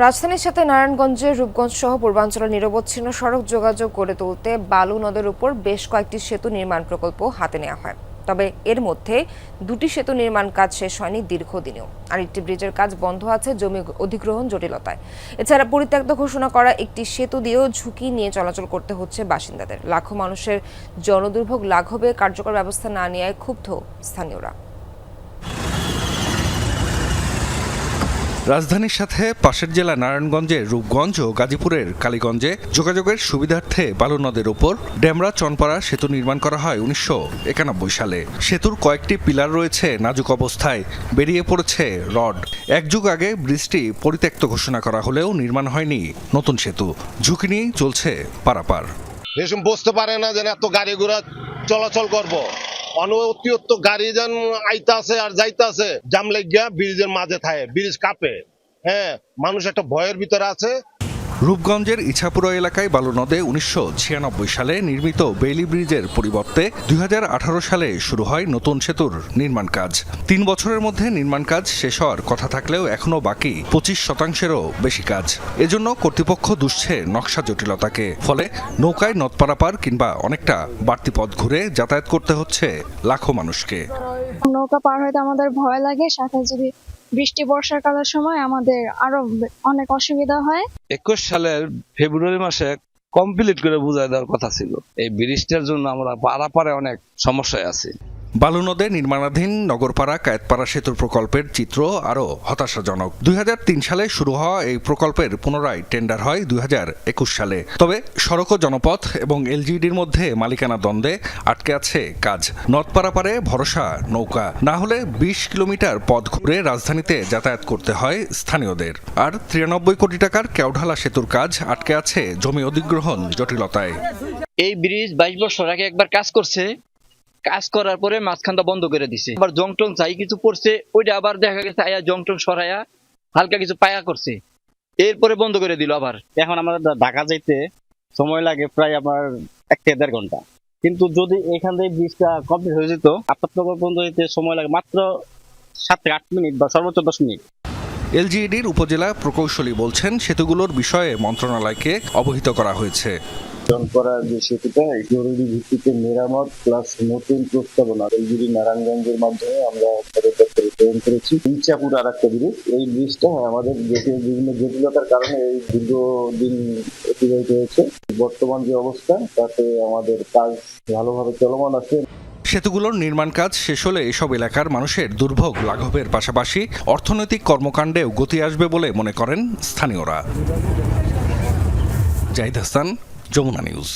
রাজধানীর সাথে নারায়ণগঞ্জের রূপগঞ্জ সহ পূর্বাঞ্চলের নিরবচ্ছিন্ন সড়ক যোগাযোগ গড়ে তুলতে বালু নদের উপর বেশ কয়েকটি সেতু নির্মাণ প্রকল্প হাতে নেওয়া হয়। তবে এর মধ্যে দুটি সেতু নির্মাণ কাজ শেষ হয়নি দীর্ঘদিনেও। আর একটি ব্রিজের কাজ বন্ধ আছে জমি অধিগ্রহণ জটিলতায়। এছাড়া পরিত্যক্ত ঘোষণা করা একটি সেতু দিয়েও ঝুঁকি নিয়ে চলাচল করতে হচ্ছে বাসিন্দাদের। লাখো মানুষের জনদুর্ভোগ লাঘবে কার্যকর ব্যবস্থা না নেওয়ায় ক্ষুব্ধ স্থানীয়রা। রাজধানীর সাথে পাশের জেলা নারায়ণগঞ্জে রূপগঞ্জ ও গাজীপুরের কালীগঞ্জে যোগাযোগের সুবিধার্থে বালু নদের ওপর ডেমরা চনপাড়া সেতু নির্মাণ করা হয় উনিশশো একানব্বই সালে। সেতুর কয়েকটি পিলার রয়েছে নাজুক অবস্থায়। বেরিয়ে পড়েছে রড। এক যুগ আগে ব্রিজটি পরিত্যক্ত ঘোষণা করা হলেও নির্মাণ হয়নি নতুন সেতু। ঝুঁকি নিয়েই চলছে পারাপার। এসব বুঝতে পারে না যে এত গাড়ি ঘোড়া চলাচল করব। অনতিরিক্ত গাড়ি যেন আইতা আর যাইতা আছে জাম লেগিয়া ব্রিজের মাঝে থাকে ব্রিজ কাপে। হ্যাঁ মানুষ একটা ভয়ের ভিতরে আছে। রূপগঞ্জের ইছাপুরা এলাকায় বালু নদে উনিশশো ছিয়ানব্বই সালে নির্মিত বেইলি ব্রিজের পরিবর্তে দুই হাজার আঠারো সালে শুরু হয় নতুন সেতুর নির্মাণ কাজ। তিন বছরের মধ্যে নির্মাণ কাজ শেষ হওয়ার কথা থাকলেও এখনও বাকি পঁচিশ শতাংশেরও বেশি কাজ। এজন্য কর্তৃপক্ষ দুষছে নকশা জটিলতাকে, ফলে নৌকায় নদ পারাপার কিংবা অনেকটা বাড়তি পথ ঘুরে যাতায়াত করতে হচ্ছে লাখো মানুষকে। নৌকা পার হইতে আমাদের ভয় লাগে, সাথে যদি বৃষ্টি বর্ষাকালের সময় আমাদের আরও অনেক অসুবিধা হয়। একুশ সালের ফেব্রুয়ারি মাসে কমপ্লিট করে বুঝাই দেওয়ার কথা ছিল। এই ব্রিজটার জন্য আমরা পারাপারে অনেক সমস্যায় আছি। বালু নদে নির্মাণাধীন নগরপাড়া কায়েতপাড়া সেতুর প্রকল্পের চিত্র আরও হতাশাজনক। দুই হাজার তিন সালে শুরু হওয়া এই প্রকল্পের পুনরায় টেন্ডার হয় দুই হাজার একুশ সালে। তবে সড়ক ও জনপথ এবং এলজিডির মধ্যে মালিকানা দ্বন্দ্বে আটকে আছে কাজ। নদ পারাপারে ভরসা নৌকা। না হলে বিশ কিলোমিটার পথ ঘুরে রাজধানীতে যাতায়াত করতে হয় স্থানীয়দের। আর তিরানব্বই কোটি টাকার কেওঢালা সেতুর কাজ আটকে আছে জমি অধিগ্রহণ জটিলতায়। এই ব্রিজ বাইশ বছর আগে একবার কাজ করছে। কাজ করার পরে মাঝখানটা বন্ধ করে দিছে। আবার জংটং চাই কিছু পড়ছে ওইটা আবার দেখা গেছে আয়া জংটং সরাইয়া হালকা কিছু পায়া করছে। এরপরে বন্ধ করে দিল আবার। এখন আমাদের ঢাকা যাইতে সময় লাগে প্রায় আমার এক থেকে দেড় ঘণ্টা। কিন্তু যদি এখান থেকে ব্রিজটা কমপ্লিট হয়ে যেত আপনার পর্যন্ত যেতে সময় লাগে মাত্র সাত থেকে আট মিনিট বা সর্বোচ্চ দশ মিনিট। এলজিইডির উপজেলা প্রকৌশলী বলছেন সেতুগুলোর বিষয়ে মন্ত্রণালয়কে অবহিত করা হয়েছে। করা যে সেতুটা জরুরি ভিত্তিতে মেরামত প্লাস নতুন প্রস্তাবনা এইগুলি নারায়ণগঞ্জের মাধ্যমে আমরা সদর প্রেরণ করেছি। ইচ্ছাপুর আর একটা ব্রিজ এই ব্রিজটা আমাদের দেশের বিভিন্ন জটিলতার কারণে এই দীর্ঘদিন অতিবাহিত হয়েছে। বর্তমান যে অবস্থা, তাতে আমাদের কাজ ভালোভাবে চলমান আছে। সেতুগুলোর নির্মাণ কাজ শেষ হলে এসব এলাকার মানুষের দুর্ভোগ লাঘবের পাশাপাশি অর্থনৈতিক কর্মকাণ্ডেও গতি আসবে বলে মনে করেন স্থানীয়রা। জাহিদ হাসান যমুনা নিউজ।